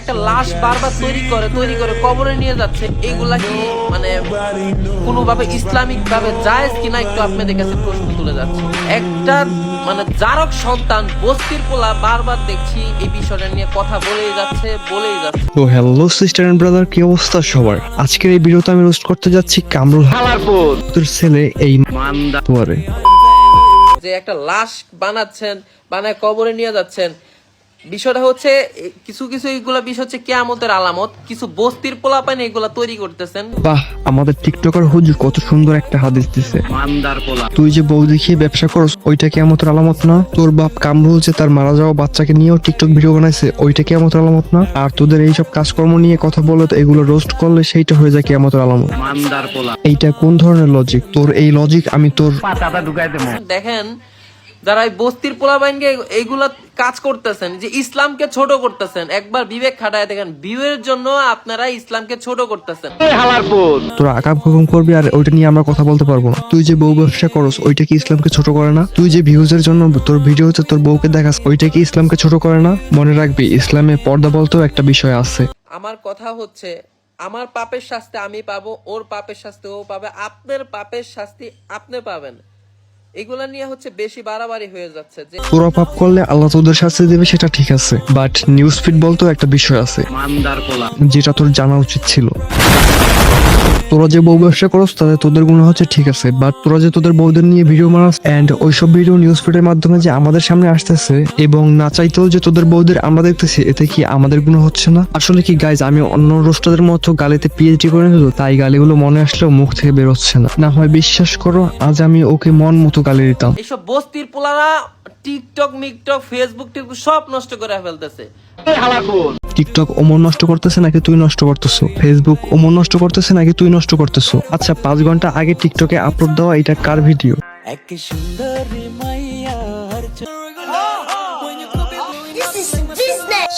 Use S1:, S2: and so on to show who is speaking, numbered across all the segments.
S1: একটা লাশ বারবার তৈরি করে তৈরি করে কবরে নিয়ে যাচ্ছে। এগুলা কি মানে কোনোভাবে ইসলামিক ভাবে জায়েজ কিনা একটু আপনাদের কাছে প্রশ্ন তুলে যাচ্ছে। একটা মানে জারক সন্তান বস্তির পোলা বারবার দেখছি এই বিষয়টা নিয়ে কথা বলেই যাচ্ছে বলেই যাচ্ছে।
S2: তো হ্যালো সিস্টার এন্ড ব্রাদার কি অবস্থা সবার? আজকের এই ভিডিওতে আমি রোস্ট করতে যাচ্ছি কামরুল হালারপুর তোর ছেলে এই তোমারে।
S1: যে একটা লাশ বানাচ্ছেন বানায় কবরে নিয়ে যাচ্ছেন বিষয়টা হচ্ছে কিছু কিছু এইগুলা বিষয় হচ্ছে কেয়ামতের আলামত কিছু বস্তির পোলাপান এগুলা তৈরি করতেছেন।
S2: বাহ আমাদের টিকটকার হুজুর কত সুন্দর একটা হাদিস দিছে। তুই যে বউ দেখিয়ে ব্যবসা করস ওইটা কি আমাদের আলামত না? তোর বাপ কামরুল যে তার মারা যাওয়া বাচ্চাকে নিয়েও টিকটক ভিডিও বানাইছে ওইটা কি আমাদের আলামত না? আর তোদের এইসব কাজকর্ম নিয়ে কথা বলে তো এগুলো রোস্ট করলে সেইটা হয়ে যায় কি আমাদের আলামত এইটা কোন ধরনের লজিক তোর এই লজিক আমি তোর
S1: দেখেন যারা এই বস্তির পোলাবাইনকে এইগুলা কাজ করতেছেন যে ইসলামকে ছোট করতেছেন। একবার বিবেক খাটায় দেখেন বিয়ের জন্য আপনারা ইসলামকে ছোট করতেছেন।
S2: তোরা আকাম কুকুম করবি আর ওইটা নিয়ে আমরা কথা বলতে পারব না। তুই যে বউ ব্যবসা করস ওইটা কি ইসলামকে ছোট করে না? তুই যে ভিউজের জন্য তোর ভিডিওতে তোর বউকে দেখাস ওইটা কি ইসলামকে ছোট করে না? মনে রাখবি ইসলামে পর্দা বলতেও একটা বিষয় আছে।
S1: আমার কথা হচ্ছে আমার পাপের শাস্তি আমি পাবো ওর পাপের শাস্তি ও পাবে আপনার পাপের শাস্তি আপনি পাবেন। এগুলা নিয়ে হচ্ছে বেশি বাড়াবাড়ি হয়ে যাচ্ছে যে
S2: পুরা পাপ করলে আল্লাহ তোদের শাস্তি দেবে সেটা ঠিক আছে। বাট নিউজ ফিড বলতেও একটা বিষয় আছে যেটা তোর জানা উচিত ছিল। তোরা যে বউ ব্যবসা করস তাদের তোদের গুণ হচ্ছে ঠিক আছে বাট তোরা যে তোদের বউদের নিয়ে ভিডিও বানাস এন্ড ওইসব ভিডিও নিউজ ফিডের মাধ্যমে যে আমাদের সামনে আসতেছে এবং না চাইতেও যে তোদের বউদের আমরা দেখতেছি এতে কি আমাদের গুণ হচ্ছে না? আসলে কি গাইজ আমি অন্য রোস্টারদের মতো গালিতে পিএইচডি করে নিত তাই গালিগুলো মনে আসলেও মুখ থেকে বেরোচ্ছে না। না হয় বিশ্বাস করো আজ আমি ওকে মন মতো গালি দিতাম।
S1: এইসব বস্তির পোলারা টিকটক মিকটক ফেসবুক টিকটক সব নষ্ট করে ফেলতেছে।
S2: টিকটক ওমন নষ্ট করতেছে নাকি তুই নষ্ট করতেছো? ফেসবুক ওমন নষ্ট করতেছে নাকি তুই নষ্ট করতেছো। আচ্ছা পাঁচ ঘণ্টা আগে টিকটকে আপলোড দেওয়া এটা কার ভিডিও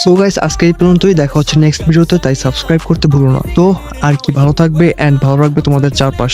S2: সো গাইস আজকে এই পর্যন্তই। দেখা হচ্ছে নেক্সট ভিডিওতে তাই সাবস্ক্রাইব করতে ভুলো না। তো আর কি ভালো থাকবে অ্যান্ড ভালো রাখবে তোমাদের চারপাশ।